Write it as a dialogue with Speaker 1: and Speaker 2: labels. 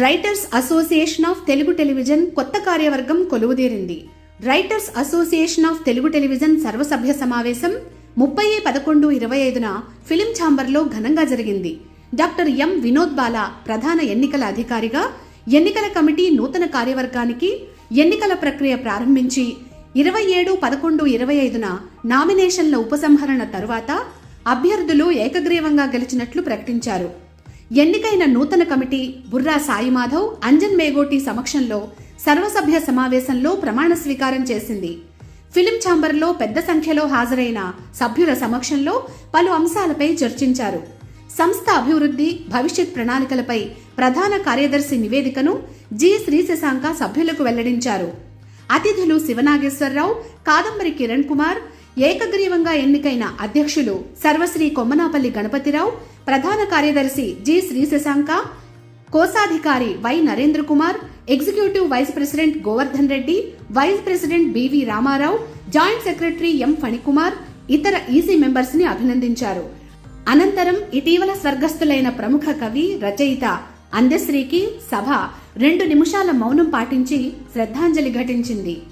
Speaker 1: Writers association of Telugu television కొత్త కార్యవర్గం కొలువుదీరింది. Writers association of Telugu television సర్వసభ్య సమావేశం ముప్పై పదకొండు ఇరవై ఐదున ఫిలిం ఛాంబర్లో ఘనంగా జరిగింది. డాక్టర్ ఎం వినోద్ బాల ప్రధాన ఎన్నికల అధికారిగా ఎన్నికల కమిటీ నూతన కార్యవర్గానికి ఎన్నికల ప్రక్రియ ప్రారంభించి ఇరవై ఏడు పదకొండు ఇరవై ఐదున నామినేషన్ల ఉపసంహరణ తరువాత అభ్యర్థులు ఏకగ్రీవంగా గెలిచినట్లు ప్రకటించారు. ఎన్నికైన నూతన కమిటీ బుర్రా సాయిమాధవ్ అంజన్ మేగోటి సమక్షంలో సర్వసభ్య సమావేశంలో ప్రమాణ స్వీకారం చేసింది. ఫిలిం ఛాంబర్లో పెద్ద సంఖ్యలో హాజరైన సభ్యుల సమక్షంలో పలు అంశాలపై చర్చించారు. సంస్థ అభివృద్ధి భవిష్యత్ ప్రణాళికలపై ప్రధాన కార్యదర్శి నివేదికను జి. శ్రీశశాంక సభ్యులకు వెల్లడించారు. అతిథులు శివనాగేశ్వరరావు కాదంబరి కిరణ్ కుమార్ ఏకగ్రీవంగా ఎన్నికైన అధ్యక్షులు సర్వశ్రీ కొమ్మనాపల్లి గణపతిరావు ప్రధాన కార్యదర్శి జి శ్రీశశాంక కోశాధికారి Y Narendra Kumar executive vice president Govardhan Reddy vice president BV Ramarao joint secretary M Phanikumar ఇతర ఈసీ మెంబర్స్ని అభినందించారు. అనంతరం ఇటీవల స్వర్గస్థులైన ప్రముఖ కవి రచయిత అందశ్రీకి సభ రెండు నిమిషాల మౌనం పాటించి శ్రద్ధాంజలి ఘటించింది.